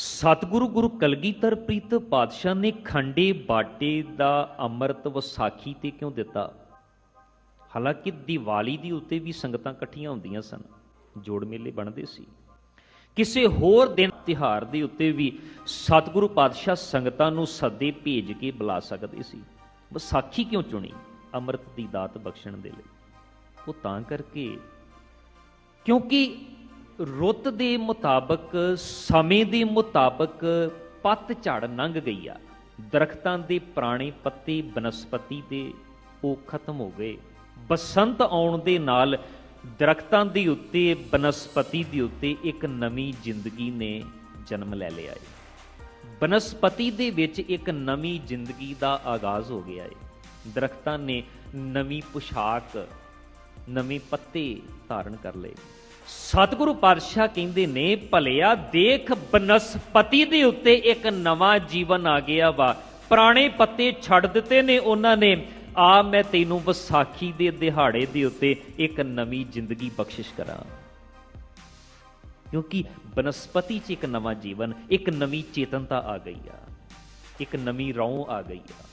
ਸਤਿਗੁਰੂ ਗੁਰੂ ਕਲਗੀਧਰ ਪ੍ਰੀਤ ਪਾਤਸ਼ਾਹ ਨੇ ਖੰਡੇ ਬਾਟੇ ਦਾ ਅੰਮ੍ਰਿਤ ਵਿਸਾਖੀ ਤੇ ਕਿਉਂ ਦਿੱਤਾ? ਹਾਲਾਂਕਿ ਦੀਵਾਲੀ ਦੀ ਉੱਤੇ ਵੀ ਸੰਗਤਾਂ ਇਕੱਠੀਆਂ ਹੁੰਦੀਆਂ ਸਨ। ਜੋੜ ਮੇਲੇ ਬਣਦੇ ਸੀ। ਕਿਸੇ ਹੋਰ ਦਿਨ ਤਿਹਾਰ ਦੇ ਉੱਤੇ ਵੀ ਸਤਿਗੁਰੂ ਪਾਤਸ਼ਾਹ ਸੰਗਤਾਂ ਨੂੰ ਸੱਦੇ ਭੇਜ ਕੇ ਬੁਲਾ ਸਕਦੇ ਸੀ। ਵਿਸਾਖੀ ਕਿਉਂ ਚੁਣੀ? ਅੰਮ੍ਰਿਤ ਦੀ ਦਾਤ ਬਖਸ਼ਣ ਦੇ ਲਈ। ਉਹ ਤਾਂ ਕਰਕੇ। ਕਿਉਂਕਿ ਰੁੱਤ ਦੇ ਮੁਤਾਬਕ, ਸਮੇਂ ਦੇ ਮੁਤਾਬਕ ਪੱਤ ਝੜ ਲੰਘ ਗਈ ਆ। ਦਰਖਤਾਂ ਦੇ ਪੁਰਾਣੇ ਪੱਤੇ ਬਨਸਪਤੀ ਦੇ ਉਹ ਖਤਮ ਹੋ ਗਏ। ਬਸੰਤ ਆਉਣ ਦੇ ਨਾਲ ਦਰਖਤਾਂ ਦੇ ਉੱਤੇ, ਬਨਸਪਤੀ ਦੇ ਉੱਤੇ ਇੱਕ ਨਵੀਂ ਜ਼ਿੰਦਗੀ ਨੇ ਜਨਮ ਲੈ ਲਿਆ ਹੈ ਬਨਸਪਤੀ ਦੇ ਵਿੱਚ ਇੱਕ ਨਵੀਂ ਜ਼ਿੰਦਗੀ ਦਾ ਆਗਾਜ਼ ਹੋ ਗਿਆ ਹੈ ਦਰਖਤਾਂ ਨੇ ਨਵੀਂ ਪੁਸ਼ਾਕ, ਨਵੇਂ ਪੱਤੇ ਧਾਰਨ ਕਰ ਲਏ। ਸਤਿਗੁਰੂ ਪਾਤਸ਼ਾਹ ਕਹਿੰਦੇ ਨੇ, ਭਲਿਆ, ਦੇਖ ਬਨਸਪਤੀ ਦੇ ਉੱਤੇ ਇੱਕ ਨਵਾਂ ਜੀਵਨ ਆ ਗਿਆ ਵਾ। ਪੁਰਾਣੇ ਪੱਤੇ ਛੱਡ ਦਿੱਤੇ ਨੇ ਉਹਨਾਂ ਨੇ। ਆ, ਮੈਂ ਤੈਨੂੰ ਵਿਸਾਖੀ ਦੇ ਦਿਹਾੜੇ ਦੇ ਉੱਤੇ ਇੱਕ ਨਵੀਂ ਜ਼ਿੰਦਗੀ ਬਖਸ਼ਿਸ਼ ਕਰਾਂ। ਕਿਉਂਕਿ ਬਨਸਪਤੀ 'ਚ ਇੱਕ ਨਵਾਂ ਜੀਵਨ, ਇੱਕ ਨਵੀਂ ਚੇਤਨਤਾ ਆ ਗਈ ਆ। ਇੱਕ ਨਵੀਂ ਰੌਂ ਆ ਗਈ ਆ।